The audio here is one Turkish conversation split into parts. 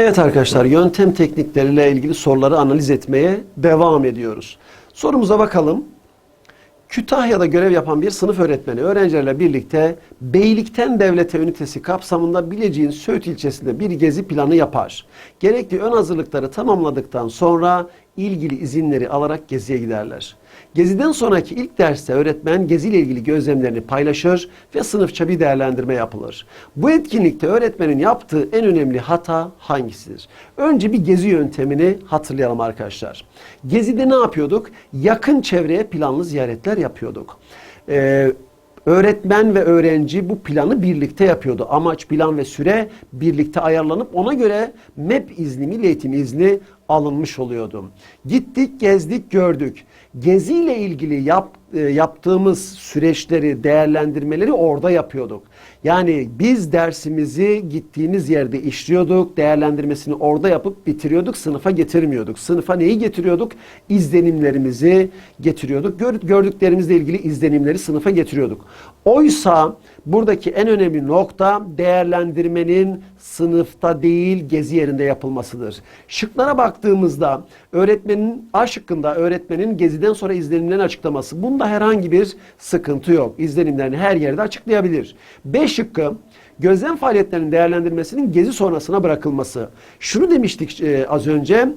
Evet arkadaşlar yöntem teknikleriyle ilgili soruları analiz etmeye devam ediyoruz. Sorumuza bakalım. Kütahya'da görev yapan bir sınıf öğretmeni öğrencilerle birlikte Beylikten Devlete Ünitesi kapsamında Bilecik'in Söğüt ilçesinde bir gezi planı yapar. Gerekli ön hazırlıkları tamamladıktan sonra ilgili izinleri alarak geziye giderler. Geziden sonraki ilk derste öğretmen geziyle ilgili gözlemlerini paylaşır ve sınıfça bir değerlendirme yapılır. Bu etkinlikte öğretmenin yaptığı en önemli hata hangisidir? Önce bir gezi yöntemini hatırlayalım arkadaşlar. Gezide ne yapıyorduk? Yakın çevreye planlı ziyaretler yapıyorduk. Ee, Öğretmen ve öğrenci bu planı birlikte yapıyordu. Amaç, plan ve süre birlikte ayarlanıp ona göre MEP izni, milli eğitim izni alınmış oluyordu. Gittik, gezdik, gördük. Geziyle ilgili yap, e, yaptığımız süreçleri, değerlendirmeleri orada yapıyorduk. Yani biz dersimizi gittiğimiz yerde işliyorduk, değerlendirmesini orada yapıp bitiriyorduk, sınıfa getirmiyorduk. Sınıfa neyi getiriyorduk? İzlenimlerimizi getiriyorduk. Gör, gördüklerimizle ilgili izlenimleri sınıfa getiriyorduk. Oysa buradaki en önemli nokta değerlendirmenin sınıfta değil gezi yerinde yapılmasıdır. Şıklara baktığımızda öğretmenin A şıkkında öğretmenin geziden sonra izlenimlerini açıklaması. Bunda herhangi bir sıkıntı yok. İzlenimlerini her yerde açıklayabilir. B şıkkı gözlem faaliyetlerinin değerlendirmesinin gezi sonrasına bırakılması. Şunu demiştik e, az önce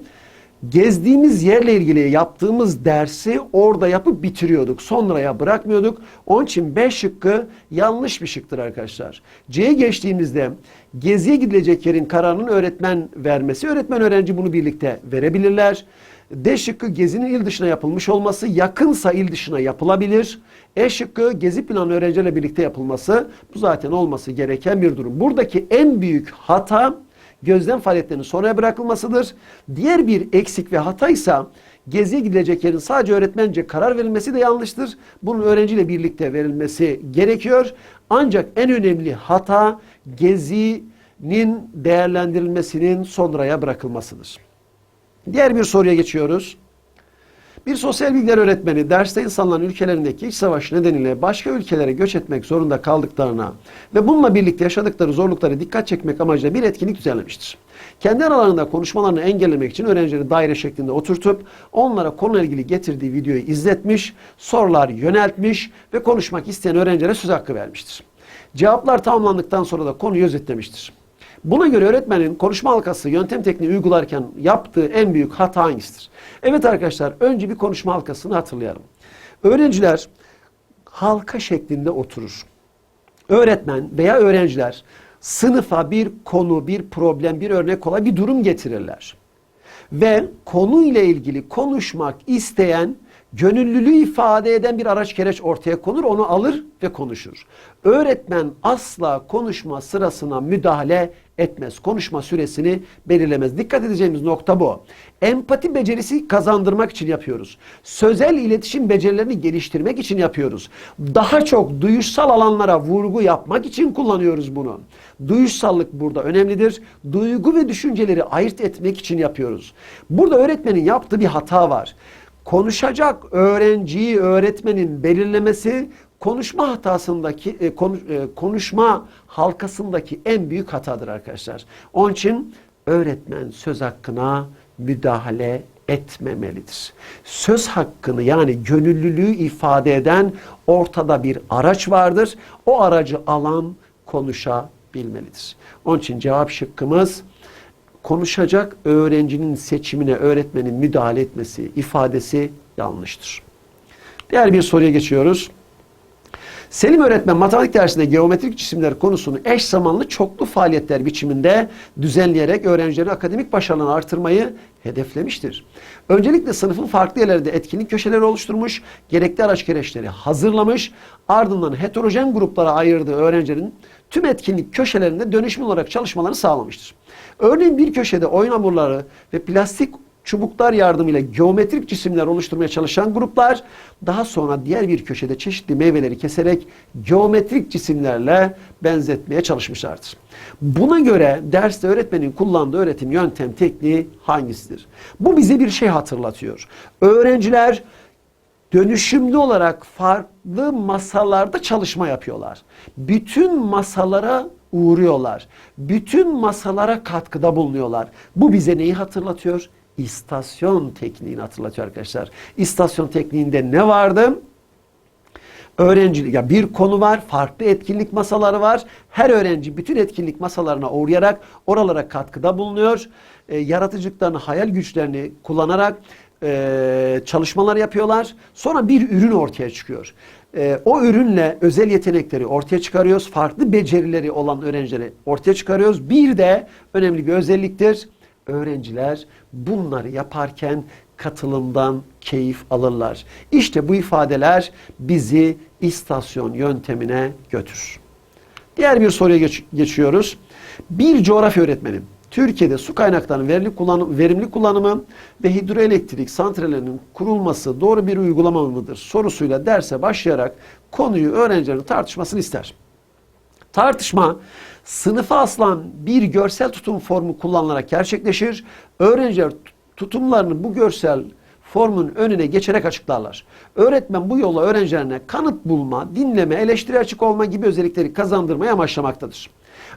gezdiğimiz yerle ilgili yaptığımız dersi orada yapıp bitiriyorduk. Sonraya bırakmıyorduk. Onun için B şıkkı yanlış bir şıktır arkadaşlar. C'ye geçtiğimizde geziye gidilecek yerin kararının öğretmen vermesi. Öğretmen öğrenci bunu birlikte verebilirler. D şıkkı gezinin il dışına yapılmış olması yakınsa il dışına yapılabilir. E şıkkı gezi planı öğrencilerle birlikte yapılması. Bu zaten olması gereken bir durum. Buradaki en büyük hata gözlem faaliyetlerinin sonraya bırakılmasıdır. Diğer bir eksik ve hataysa geziye gidilecek yerin sadece öğretmence karar verilmesi de yanlıştır. Bunun öğrenciyle birlikte verilmesi gerekiyor. Ancak en önemli hata gezinin değerlendirilmesinin sonraya bırakılmasıdır. Diğer bir soruya geçiyoruz. Bir sosyal bilgiler öğretmeni derste insanların ülkelerindeki iç savaş nedeniyle başka ülkelere göç etmek zorunda kaldıklarına ve bununla birlikte yaşadıkları zorlukları dikkat çekmek amacıyla bir etkinlik düzenlemiştir. Kendi aralarında konuşmalarını engellemek için öğrencileri daire şeklinde oturtup onlara konuyla ilgili getirdiği videoyu izletmiş, sorular yöneltmiş ve konuşmak isteyen öğrencilere söz hakkı vermiştir. Cevaplar tamamlandıktan sonra da konuyu özetlemiştir. Buna göre öğretmenin konuşma halkası yöntem tekniği uygularken yaptığı en büyük hata hangisidir? Evet arkadaşlar önce bir konuşma halkasını hatırlayalım. Öğrenciler halka şeklinde oturur. Öğretmen veya öğrenciler sınıfa bir konu, bir problem, bir örnek olay, bir durum getirirler. Ve konuyla ilgili konuşmak isteyen gönüllülüğü ifade eden bir araç gereç ortaya konur, onu alır ve konuşur. Öğretmen asla konuşma sırasına müdahale etmez. Konuşma süresini belirlemez. Dikkat edeceğimiz nokta bu. Empati becerisi kazandırmak için yapıyoruz. Sözel iletişim becerilerini geliştirmek için yapıyoruz. Daha çok duyuşsal alanlara vurgu yapmak için kullanıyoruz bunu. Duyuşsallık burada önemlidir. Duygu ve düşünceleri ayırt etmek için yapıyoruz. Burada öğretmenin yaptığı bir hata var konuşacak öğrenciyi öğretmenin belirlemesi konuşma hatasındaki e, e, konuşma halkasındaki en büyük hatadır arkadaşlar. Onun için öğretmen söz hakkına müdahale etmemelidir. Söz hakkını yani gönüllülüğü ifade eden ortada bir araç vardır. O aracı alan konuşabilmelidir. Onun için cevap şıkkımız konuşacak öğrencinin seçimine öğretmenin müdahale etmesi, ifadesi yanlıştır. Diğer bir soruya geçiyoruz. Selim öğretmen matematik dersinde geometrik cisimler konusunu eş zamanlı çoklu faaliyetler biçiminde düzenleyerek öğrencilerin akademik başarılarını artırmayı hedeflemiştir. Öncelikle sınıfın farklı yerlerinde etkinlik köşeleri oluşturmuş, gerekli araç gereçleri hazırlamış, ardından heterojen gruplara ayırdığı öğrencilerin tüm etkinlik köşelerinde dönüşüm olarak çalışmalarını sağlamıştır. Örneğin bir köşede oyun hamurları ve plastik çubuklar yardımıyla geometrik cisimler oluşturmaya çalışan gruplar daha sonra diğer bir köşede çeşitli meyveleri keserek geometrik cisimlerle benzetmeye çalışmışlardır. Buna göre derste öğretmenin kullandığı öğretim yöntem tekniği hangisidir? Bu bize bir şey hatırlatıyor. Öğrenciler dönüşümlü olarak farklı masalarda çalışma yapıyorlar. Bütün masalara uğruyorlar. Bütün masalara katkıda bulunuyorlar. Bu bize neyi hatırlatıyor? İstasyon tekniğini hatırlatıyor arkadaşlar. İstasyon tekniğinde ne vardı? öğrencilik ya bir konu var, farklı etkinlik masaları var. Her öğrenci bütün etkinlik masalarına uğrayarak oralara katkıda bulunuyor. E, yaratıcılıklarını, hayal güçlerini kullanarak e, çalışmalar yapıyorlar. Sonra bir ürün ortaya çıkıyor. E, o ürünle özel yetenekleri ortaya çıkarıyoruz. Farklı becerileri olan öğrencileri ortaya çıkarıyoruz. Bir de önemli bir özelliktir. Öğrenciler bunları yaparken katılımdan keyif alırlar. İşte bu ifadeler bizi istasyon yöntemine götürür. Diğer bir soruya geç- geçiyoruz. Bir coğrafya öğretmeni Türkiye'de su kaynaklarının verimli, kullanım, verimli kullanımı ve hidroelektrik santrallerinin kurulması doğru bir uygulama mıdır sorusuyla derse başlayarak konuyu öğrencilerin tartışmasını ister. Tartışma sınıfa asılan bir görsel tutum formu kullanılarak gerçekleşir. Öğrenciler tutumlarını bu görsel formun önüne geçerek açıklarlar. Öğretmen bu yolla öğrencilerine kanıt bulma, dinleme, eleştiri açık olma gibi özellikleri kazandırmayı amaçlamaktadır.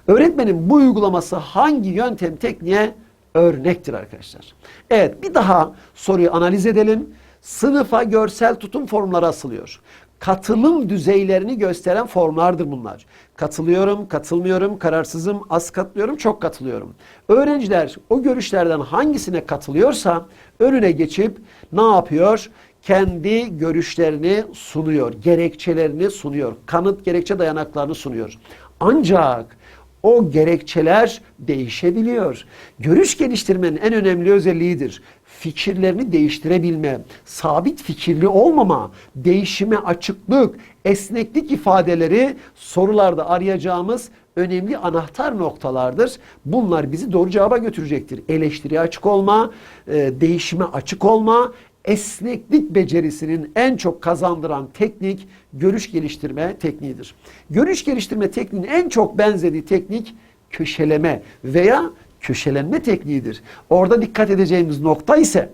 Öğretmenin bu uygulaması hangi yöntem tekniğe örnektir arkadaşlar? Evet bir daha soruyu analiz edelim. Sınıfa görsel tutum formları asılıyor katılım düzeylerini gösteren formlardır bunlar. Katılıyorum, katılmıyorum, kararsızım, az katılıyorum, çok katılıyorum. Öğrenciler o görüşlerden hangisine katılıyorsa önüne geçip ne yapıyor? Kendi görüşlerini sunuyor, gerekçelerini sunuyor, kanıt gerekçe dayanaklarını sunuyor. Ancak o gerekçeler değişebiliyor. Görüş geliştirmenin en önemli özelliğidir. Fikirlerini değiştirebilme, sabit fikirli olmama, değişime açıklık, esneklik ifadeleri sorularda arayacağımız önemli anahtar noktalardır. Bunlar bizi doğru cevaba götürecektir. Eleştiriye açık olma, e, değişime açık olma, esneklik becerisinin en çok kazandıran teknik görüş geliştirme tekniğidir. Görüş geliştirme tekniğinin en çok benzediği teknik köşeleme veya köşelenme tekniğidir. Orada dikkat edeceğimiz nokta ise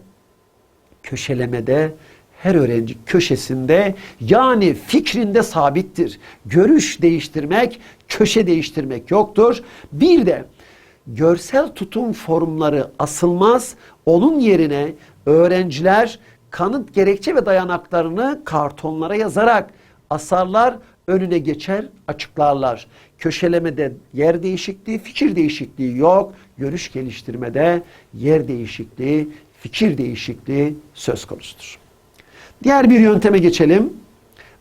köşelemede her öğrenci köşesinde yani fikrinde sabittir. Görüş değiştirmek, köşe değiştirmek yoktur. Bir de görsel tutum formları asılmaz. Onun yerine öğrenciler kanıt gerekçe ve dayanaklarını kartonlara yazarak asarlar, önüne geçer, açıklarlar. Köşelemede yer değişikliği, fikir değişikliği yok. Görüş geliştirmede yer değişikliği, fikir değişikliği söz konusudur. Diğer bir yönteme geçelim.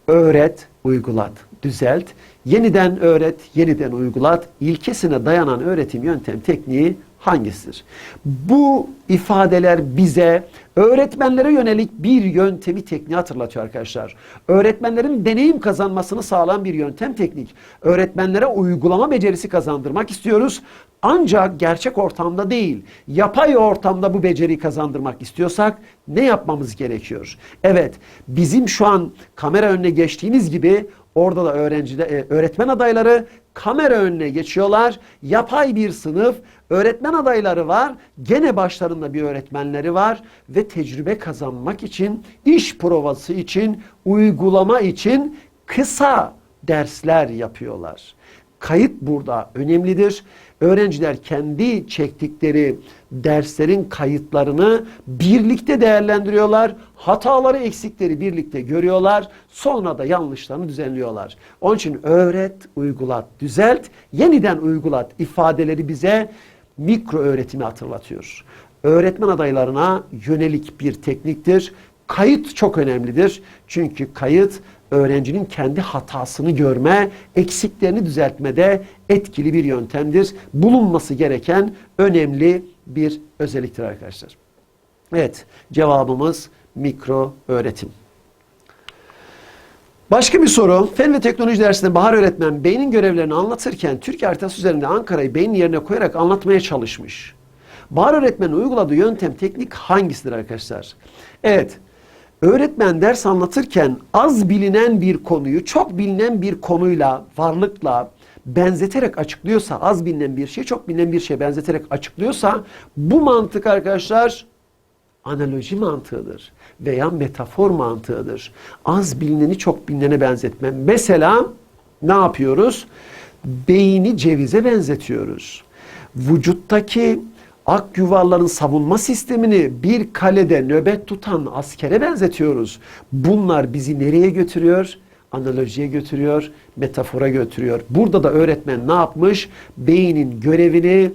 Öğret, uygulat, düzelt. Yeniden öğret, yeniden uygulat. İlkesine dayanan öğretim yöntem tekniği hangisidir? Bu ifadeler bize öğretmenlere yönelik bir yöntemi tekniği hatırlatıyor arkadaşlar. Öğretmenlerin deneyim kazanmasını sağlayan bir yöntem teknik. Öğretmenlere uygulama becerisi kazandırmak istiyoruz. Ancak gerçek ortamda değil, yapay ortamda bu beceriyi kazandırmak istiyorsak ne yapmamız gerekiyor? Evet, bizim şu an kamera önüne geçtiğimiz gibi orada da öğrenciler, e, öğretmen adayları kamera önüne geçiyorlar. Yapay bir sınıf, öğretmen adayları var. Gene başlarında bir öğretmenleri var ve tecrübe kazanmak için, iş provası için, uygulama için kısa dersler yapıyorlar. Kayıt burada önemlidir. Öğrenciler kendi çektikleri derslerin kayıtlarını birlikte değerlendiriyorlar. Hataları, eksikleri birlikte görüyorlar. Sonra da yanlışlarını düzenliyorlar. Onun için öğret, uygulat, düzelt, yeniden uygulat ifadeleri bize mikro öğretimi hatırlatıyor. Öğretmen adaylarına yönelik bir tekniktir. Kayıt çok önemlidir. Çünkü kayıt öğrencinin kendi hatasını görme, eksiklerini düzeltmede etkili bir yöntemdir. Bulunması gereken önemli bir özelliktir arkadaşlar. Evet, cevabımız mikro öğretim. Başka bir soru. Fen ve teknoloji dersinde Bahar öğretmen beynin görevlerini anlatırken Türkiye haritası üzerinde Ankara'yı beynin yerine koyarak anlatmaya çalışmış. Bahar öğretmenin uyguladığı yöntem, teknik hangisidir arkadaşlar? Evet, öğretmen ders anlatırken az bilinen bir konuyu çok bilinen bir konuyla, varlıkla benzeterek açıklıyorsa, az bilinen bir şey çok bilinen bir şeye benzeterek açıklıyorsa bu mantık arkadaşlar analoji mantığıdır veya metafor mantığıdır. Az bilineni çok bilinene benzetme. Mesela ne yapıyoruz? beyni cevize benzetiyoruz. Vücuttaki ak yuvarların savunma sistemini bir kalede nöbet tutan askere benzetiyoruz. Bunlar bizi nereye götürüyor? Analojiye götürüyor, metafora götürüyor. Burada da öğretmen ne yapmış? Beynin görevini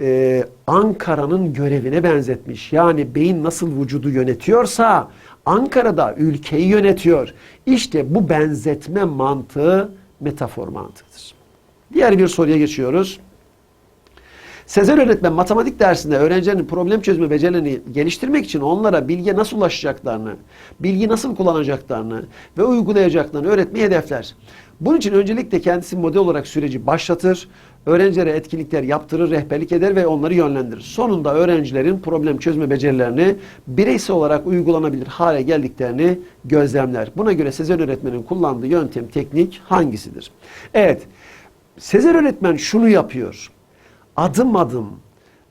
e, Ankara'nın görevine benzetmiş. Yani beyin nasıl vücudu yönetiyorsa Ankara'da ülkeyi yönetiyor. İşte bu benzetme mantığı metafor mantığıdır. Diğer bir soruya geçiyoruz. Sezer öğretmen matematik dersinde öğrencilerin problem çözme becerilerini geliştirmek için onlara bilgiye nasıl ulaşacaklarını, bilgi nasıl kullanacaklarını ve uygulayacaklarını öğretmeyi hedefler. Bunun için öncelikle kendisi model olarak süreci başlatır, öğrencilere etkinlikler yaptırır, rehberlik eder ve onları yönlendirir. Sonunda öğrencilerin problem çözme becerilerini bireysel olarak uygulanabilir hale geldiklerini gözlemler. Buna göre Sezer öğretmenin kullandığı yöntem, teknik hangisidir? Evet, Sezer öğretmen şunu yapıyor adım adım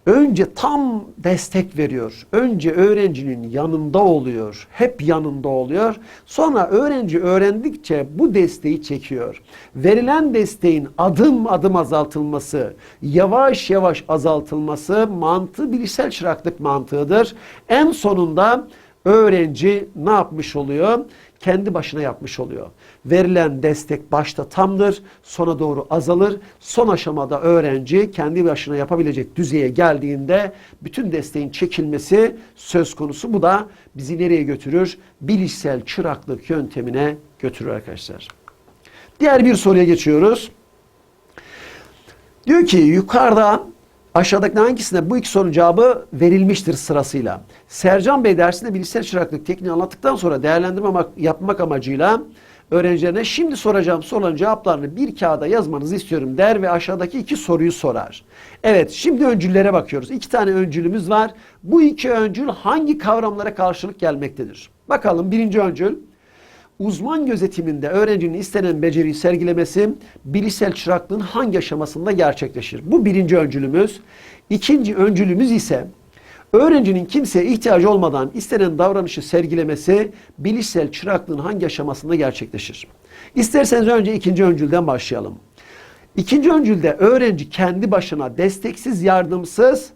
önce tam destek veriyor. Önce öğrencinin yanında oluyor. Hep yanında oluyor. Sonra öğrenci öğrendikçe bu desteği çekiyor. Verilen desteğin adım adım azaltılması, yavaş yavaş azaltılması mantığı bilişsel çıraklık mantığıdır. En sonunda öğrenci ne yapmış oluyor? Kendi başına yapmış oluyor. Verilen destek başta tamdır, sona doğru azalır. Son aşamada öğrenci kendi başına yapabilecek düzeye geldiğinde bütün desteğin çekilmesi söz konusu. Bu da bizi nereye götürür? Bilişsel çıraklık yöntemine götürür arkadaşlar. Diğer bir soruya geçiyoruz. Diyor ki yukarıda aşağıdaki hangisinde bu iki sorunun cevabı verilmiştir sırasıyla. Sercan Bey dersinde bilişsel çıraklık tekniği anlattıktan sonra değerlendirme yapmak amacıyla öğrencilerine şimdi soracağım soruların cevaplarını bir kağıda yazmanızı istiyorum der ve aşağıdaki iki soruyu sorar. Evet şimdi öncüllere bakıyoruz. İki tane öncülümüz var. Bu iki öncül hangi kavramlara karşılık gelmektedir? Bakalım birinci öncül. Uzman gözetiminde öğrencinin istenen beceriyi sergilemesi bilişsel çıraklığın hangi aşamasında gerçekleşir? Bu birinci öncülümüz. İkinci öncülümüz ise öğrencinin kimseye ihtiyacı olmadan istenen davranışı sergilemesi bilişsel çıraklığın hangi aşamasında gerçekleşir? İsterseniz önce ikinci öncülden başlayalım. İkinci öncülde öğrenci kendi başına desteksiz, yardımsız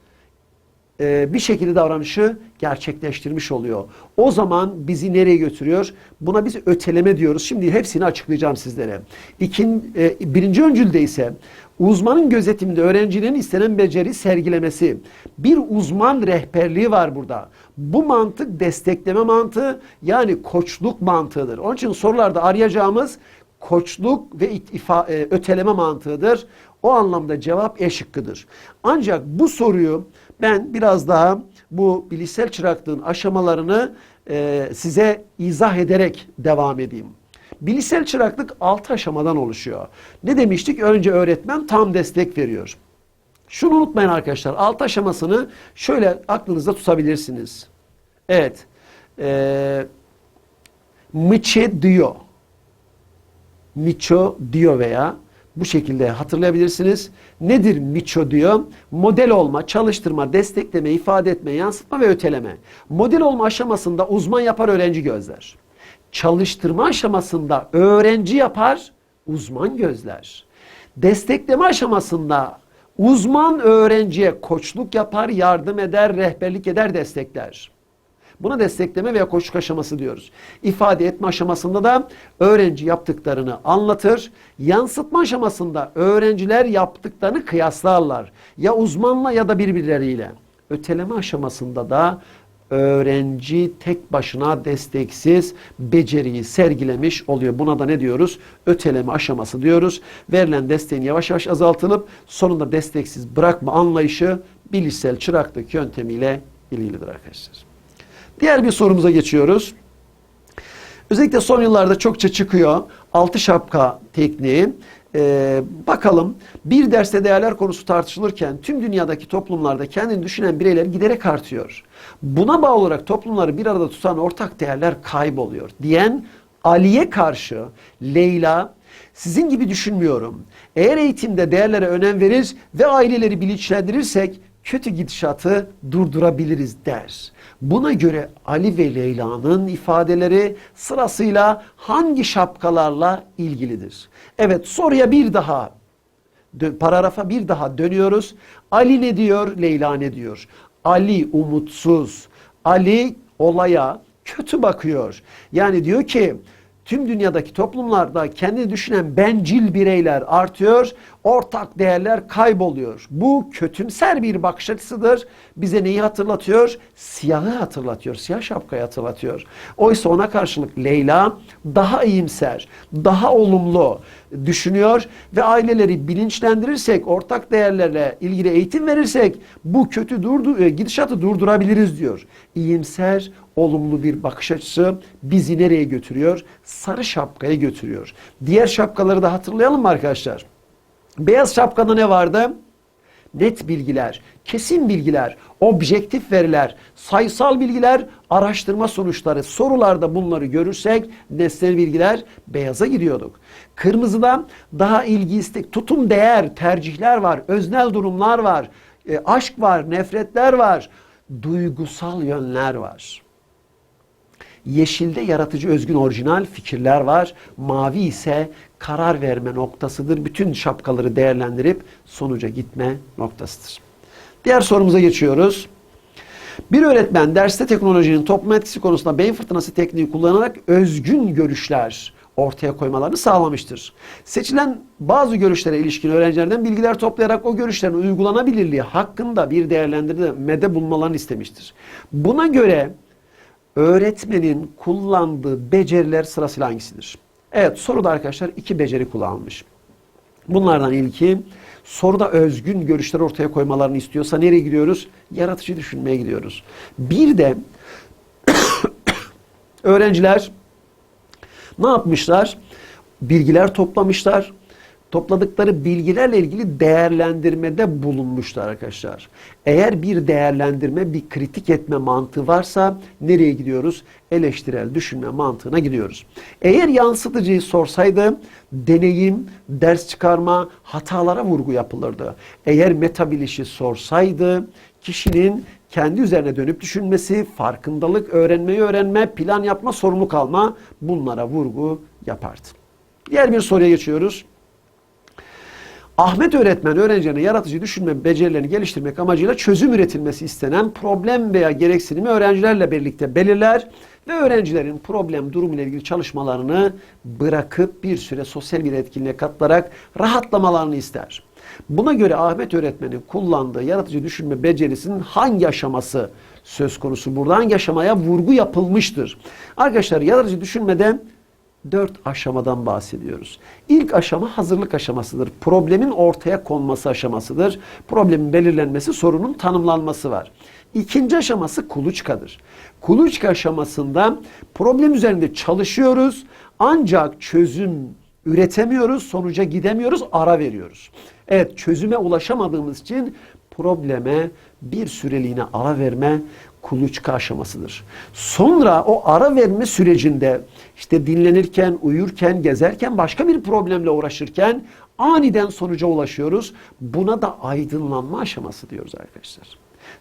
e, bir şekilde davranışı gerçekleştirmiş oluyor. O zaman bizi nereye götürüyor? Buna biz öteleme diyoruz. Şimdi hepsini açıklayacağım sizlere. İkin, e, birinci öncülde ise uzmanın gözetiminde öğrencinin istenen beceri sergilemesi. Bir uzman rehberliği var burada. Bu mantık destekleme mantığı yani koçluk mantığıdır. Onun için sorularda arayacağımız koçluk ve ifa, e, öteleme mantığıdır. O anlamda cevap E. Ancak bu soruyu ben biraz daha bu bilişsel çıraklığın aşamalarını e, size izah ederek devam edeyim. Bilişsel çıraklık altı aşamadan oluşuyor. Ne demiştik? Önce öğretmen tam destek veriyor. Şunu unutmayın arkadaşlar. Altı aşamasını şöyle aklınızda tutabilirsiniz. Evet. E, Miçe diyor. Miço diyor veya bu şekilde hatırlayabilirsiniz. Nedir Miço diyor? Model olma, çalıştırma, destekleme, ifade etme, yansıtma ve öteleme. Model olma aşamasında uzman yapar, öğrenci gözler. Çalıştırma aşamasında öğrenci yapar, uzman gözler. Destekleme aşamasında uzman öğrenciye koçluk yapar, yardım eder, rehberlik eder, destekler. Buna destekleme veya koçluk aşaması diyoruz. İfade etme aşamasında da öğrenci yaptıklarını anlatır. Yansıtma aşamasında öğrenciler yaptıklarını kıyaslarlar. Ya uzmanla ya da birbirleriyle. Öteleme aşamasında da öğrenci tek başına desteksiz beceriyi sergilemiş oluyor. Buna da ne diyoruz? Öteleme aşaması diyoruz. Verilen desteğin yavaş yavaş azaltılıp sonunda desteksiz bırakma anlayışı bilişsel çıraklık yöntemiyle ilgilidir arkadaşlar. Diğer bir sorumuza geçiyoruz. Özellikle son yıllarda çokça çıkıyor altı şapka tekniği. Ee, bakalım bir derste değerler konusu tartışılırken tüm dünyadaki toplumlarda kendini düşünen bireyler giderek artıyor. Buna bağlı olarak toplumları bir arada tutan ortak değerler kayboluyor diyen Ali'ye karşı Leyla sizin gibi düşünmüyorum. Eğer eğitimde değerlere önem verir ve aileleri bilinçlendirirsek kötü gidişatı durdurabiliriz der. Buna göre Ali ve Leyla'nın ifadeleri sırasıyla hangi şapkalarla ilgilidir? Evet soruya bir daha paragrafa bir daha dönüyoruz. Ali ne diyor, Leyla ne diyor? Ali umutsuz. Ali olaya kötü bakıyor. Yani diyor ki tüm dünyadaki toplumlarda kendini düşünen bencil bireyler artıyor, ortak değerler kayboluyor. Bu kötümser bir bakış açısıdır. Bize neyi hatırlatıyor? Siyahı hatırlatıyor, siyah şapkayı hatırlatıyor. Oysa ona karşılık Leyla daha iyimser, daha olumlu düşünüyor ve aileleri bilinçlendirirsek, ortak değerlerle ilgili eğitim verirsek bu kötü durdu, e, gidişatı durdurabiliriz diyor. İyimser, olumlu bir bakış açısı bizi nereye götürüyor? Sarı şapkaya götürüyor. Diğer şapkaları da hatırlayalım mı arkadaşlar? Beyaz şapkada ne vardı? Net bilgiler, kesin bilgiler, objektif veriler, sayısal bilgiler, araştırma sonuçları. Sorularda bunları görürsek nesnel bilgiler beyaza giriyorduk. Kırmızıda daha ilgi istek, tutum değer, tercihler var, öznel durumlar var, e, aşk var, nefretler var, duygusal yönler var. Yeşilde yaratıcı özgün orijinal fikirler var. Mavi ise karar verme noktasıdır. Bütün şapkaları değerlendirip sonuca gitme noktasıdır. Diğer sorumuza geçiyoruz. Bir öğretmen derste teknolojinin toplum etkisi konusunda beyin fırtınası tekniği kullanarak özgün görüşler ortaya koymalarını sağlamıştır. Seçilen bazı görüşlere ilişkin öğrencilerden bilgiler toplayarak o görüşlerin uygulanabilirliği hakkında bir değerlendirmede bulunmalarını istemiştir. Buna göre öğretmenin kullandığı beceriler sırasıyla hangisidir? Evet soruda arkadaşlar iki beceri kullanılmış. Bunlardan ilki soruda özgün görüşler ortaya koymalarını istiyorsa nereye gidiyoruz? Yaratıcı düşünmeye gidiyoruz. Bir de öğrenciler ne yapmışlar? Bilgiler toplamışlar. Topladıkları bilgilerle ilgili değerlendirmede bulunmuşlar arkadaşlar. Eğer bir değerlendirme, bir kritik etme mantığı varsa nereye gidiyoruz? Eleştirel düşünme mantığına gidiyoruz. Eğer yansıtıcıyı sorsaydı deneyim, ders çıkarma, hatalara vurgu yapılırdı. Eğer metabilişi sorsaydı kişinin kendi üzerine dönüp düşünmesi, farkındalık, öğrenmeyi öğrenme, plan yapma, sorumluluk alma bunlara vurgu yapardı. Diğer bir soruya geçiyoruz. Ahmet öğretmen öğrencilerine yaratıcı düşünme becerilerini geliştirmek amacıyla çözüm üretilmesi istenen problem veya gereksinimi öğrencilerle birlikte belirler ve öğrencilerin problem durumuyla ilgili çalışmalarını bırakıp bir süre sosyal bir etkinliğe katılarak rahatlamalarını ister. Buna göre Ahmet öğretmenin kullandığı yaratıcı düşünme becerisinin hangi aşaması söz konusu burada? Hangi aşamaya vurgu yapılmıştır? Arkadaşlar yaratıcı düşünmede dört aşamadan bahsediyoruz. İlk aşama hazırlık aşamasıdır. Problemin ortaya konması aşamasıdır. Problemin belirlenmesi, sorunun tanımlanması var. İkinci aşaması kuluçkadır. Kuluçka aşamasında problem üzerinde çalışıyoruz ancak çözüm üretemiyoruz, sonuca gidemiyoruz, ara veriyoruz. Evet çözüme ulaşamadığımız için probleme bir süreliğine ara verme kuluçka aşamasıdır. Sonra o ara verme sürecinde işte dinlenirken, uyurken, gezerken, başka bir problemle uğraşırken aniden sonuca ulaşıyoruz. Buna da aydınlanma aşaması diyoruz arkadaşlar.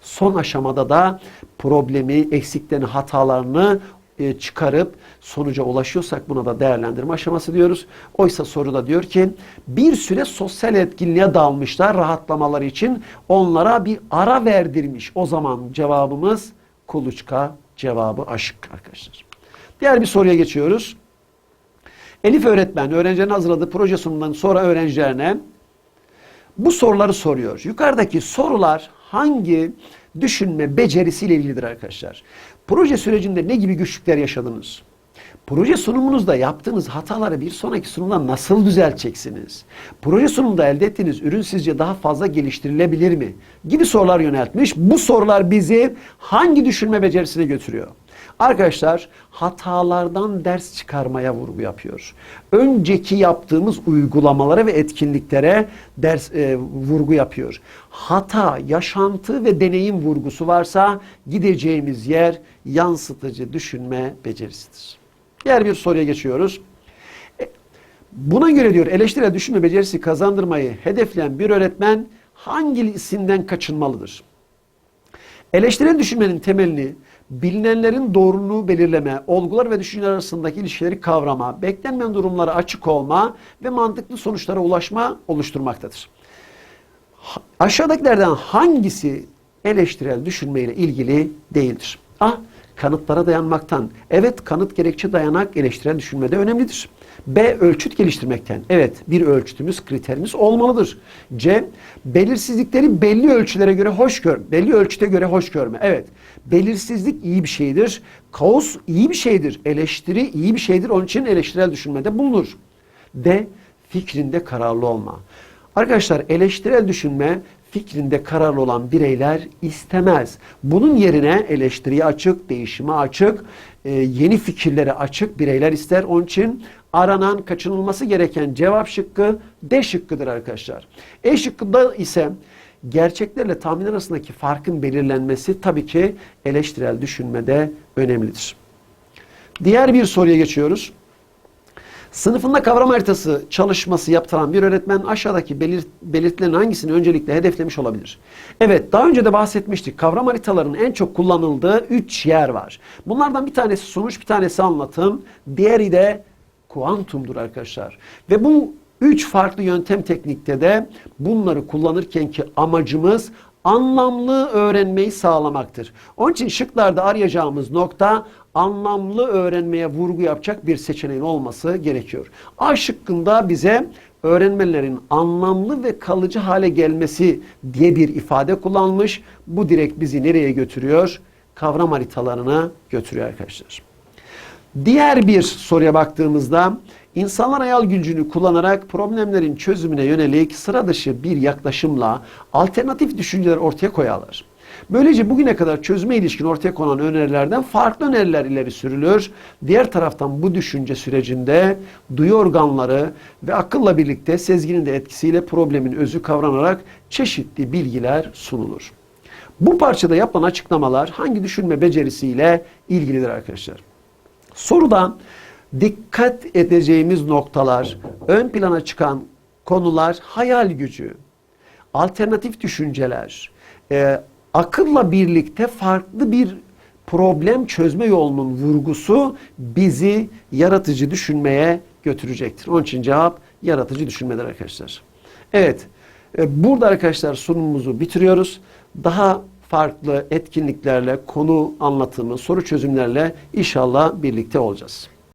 Son aşamada da problemi, eksiklerini, hatalarını e, çıkarıp sonuca ulaşıyorsak buna da değerlendirme aşaması diyoruz. Oysa soruda diyor ki bir süre sosyal etkinliğe dalmışlar rahatlamaları için onlara bir ara verdirmiş. O zaman cevabımız kuluçka cevabı aşık arkadaşlar. Diğer bir soruya geçiyoruz. Elif öğretmen öğrencilerin hazırladığı proje sunumundan sonra öğrencilerine bu soruları soruyor. Yukarıdaki sorular hangi düşünme becerisiyle ilgilidir arkadaşlar? Proje sürecinde ne gibi güçlükler yaşadınız? Proje sunumunuzda yaptığınız hataları bir sonraki sunumda nasıl düzelteceksiniz? Proje sunumunda elde ettiğiniz ürün sizce daha fazla geliştirilebilir mi? Gibi sorular yöneltmiş. Bu sorular bizi hangi düşünme becerisine götürüyor? Arkadaşlar hatalardan ders çıkarmaya vurgu yapıyor. Önceki yaptığımız uygulamalara ve etkinliklere ders e, vurgu yapıyor. Hata, yaşantı ve deneyim vurgusu varsa gideceğimiz yer yansıtıcı düşünme becerisidir. Diğer bir soruya geçiyoruz. E, Buna göre diyor eleştirel düşünme becerisi kazandırmayı hedefleyen bir öğretmen hangisinden kaçınmalıdır? Eleştirel düşünmenin temelini bilinenlerin doğruluğu belirleme, olgular ve düşünceler arasındaki ilişkileri kavrama, beklenmeyen durumlara açık olma ve mantıklı sonuçlara ulaşma oluşturmaktadır. Aşağıdakilerden hangisi eleştirel düşünmeyle ilgili değildir? A. Kanıtlara dayanmaktan. Evet kanıt gerekçe dayanak eleştirel düşünmede önemlidir. B. Ölçüt geliştirmekten. Evet bir ölçütümüz, kriterimiz olmalıdır. C. Belirsizlikleri belli ölçülere göre hoş gör, belli ölçüte göre hoş görme. Evet. Belirsizlik iyi bir şeydir. Kaos iyi bir şeydir. Eleştiri iyi bir şeydir. Onun için eleştirel düşünmede bulunur. D. Fikrinde kararlı olma. Arkadaşlar eleştirel düşünme fikrinde kararlı olan bireyler istemez. Bunun yerine eleştiriye açık, değişime açık, e, yeni fikirlere açık bireyler ister. Onun için aranan, kaçınılması gereken cevap şıkkı D şıkkıdır arkadaşlar. E şıkkında ise gerçeklerle tahmin arasındaki farkın belirlenmesi tabii ki eleştirel düşünmede önemlidir. Diğer bir soruya geçiyoruz. Sınıfında kavram haritası çalışması yaptıran bir öğretmen aşağıdaki belir, belirtilerin hangisini öncelikle hedeflemiş olabilir? Evet, daha önce de bahsetmiştik. Kavram haritalarının en çok kullanıldığı 3 yer var. Bunlardan bir tanesi sonuç, bir tanesi anlatım, diğeri de kuantumdur arkadaşlar. Ve bu üç farklı yöntem teknikte de bunları kullanırken ki amacımız anlamlı öğrenmeyi sağlamaktır. Onun için şıklarda arayacağımız nokta anlamlı öğrenmeye vurgu yapacak bir seçeneğin olması gerekiyor. A şıkkında bize öğrenmelerin anlamlı ve kalıcı hale gelmesi diye bir ifade kullanmış. Bu direkt bizi nereye götürüyor? Kavram haritalarına götürüyor arkadaşlar. Diğer bir soruya baktığımızda insanlar hayal gücünü kullanarak problemlerin çözümüne yönelik sıra dışı bir yaklaşımla alternatif düşünceler ortaya koyarlar. Böylece bugüne kadar çözüme ilişkin ortaya konan önerilerden farklı öneriler ileri sürülür. Diğer taraftan bu düşünce sürecinde duyu organları ve akılla birlikte sezginin de etkisiyle problemin özü kavranarak çeşitli bilgiler sunulur. Bu parçada yapılan açıklamalar hangi düşünme becerisiyle ilgilidir arkadaşlar? Soruda dikkat edeceğimiz noktalar, ön plana çıkan konular hayal gücü, alternatif düşünceler, e, akılla birlikte farklı bir problem çözme yolunun vurgusu bizi yaratıcı düşünmeye götürecektir. Onun için cevap yaratıcı düşünmedir arkadaşlar. Evet, e, burada arkadaşlar sunumumuzu bitiriyoruz. Daha farklı etkinliklerle, konu anlatımı, soru çözümlerle inşallah birlikte olacağız.